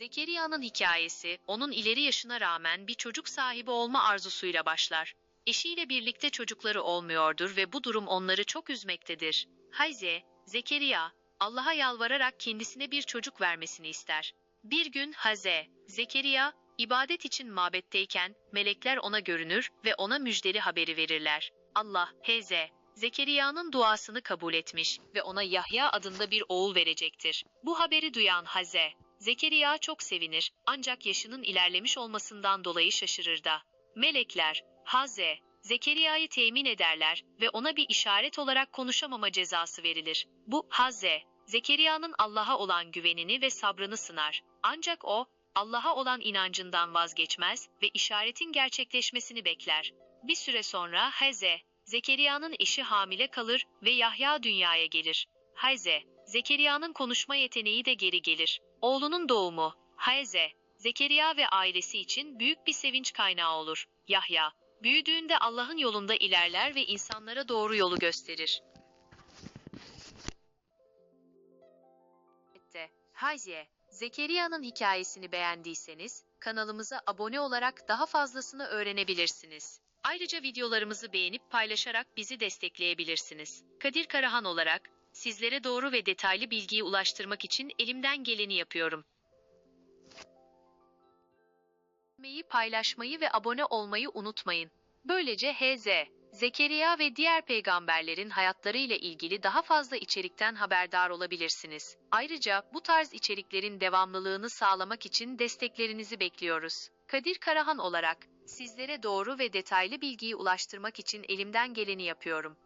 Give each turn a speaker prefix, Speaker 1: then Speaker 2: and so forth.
Speaker 1: Zekeriya'nın hikayesi, onun ileri yaşına rağmen bir çocuk sahibi olma arzusuyla başlar. Eşiyle birlikte çocukları olmuyordur ve bu durum onları çok üzmektedir. Hayze, Zekeriya, Allah'a yalvararak kendisine bir çocuk vermesini ister. Bir gün Haze, Zekeriya, ibadet için mabetteyken melekler ona görünür ve ona müjdeli haberi verirler. Allah, Heze, Zekeriya'nın duasını kabul etmiş ve ona Yahya adında bir oğul verecektir. Bu haberi duyan Haze, Zekeriya çok sevinir ancak yaşının ilerlemiş olmasından dolayı şaşırır da. Melekler, Haze, Zekeriya'yı temin ederler ve ona bir işaret olarak konuşamama cezası verilir. Bu Haze, Zekeriya'nın Allah'a olan güvenini ve sabrını sınar. Ancak o, Allah'a olan inancından vazgeçmez ve işaretin gerçekleşmesini bekler. Bir süre sonra Haze, Zekeriya'nın eşi hamile kalır ve Yahya dünyaya gelir. Hayze, Zekeriya'nın konuşma yeteneği de geri gelir. Oğlunun doğumu, Hayze, Zekeriya ve ailesi için büyük bir sevinç kaynağı olur. Yahya, büyüdüğünde Allah'ın yolunda ilerler ve insanlara doğru yolu gösterir. Hayze, Zekeriya'nın hikayesini beğendiyseniz kanalımıza abone olarak daha fazlasını öğrenebilirsiniz. Ayrıca videolarımızı beğenip paylaşarak bizi destekleyebilirsiniz. Kadir Karahan olarak sizlere doğru ve detaylı bilgiyi ulaştırmak için elimden geleni yapıyorum. Beğenmeyi, paylaşmayı ve abone olmayı unutmayın. Böylece HZ, Zekeriya ve diğer peygamberlerin hayatları ile ilgili daha fazla içerikten haberdar olabilirsiniz. Ayrıca bu tarz içeriklerin devamlılığını sağlamak için desteklerinizi bekliyoruz. Kadir Karahan olarak sizlere doğru ve detaylı bilgiyi ulaştırmak için elimden geleni yapıyorum.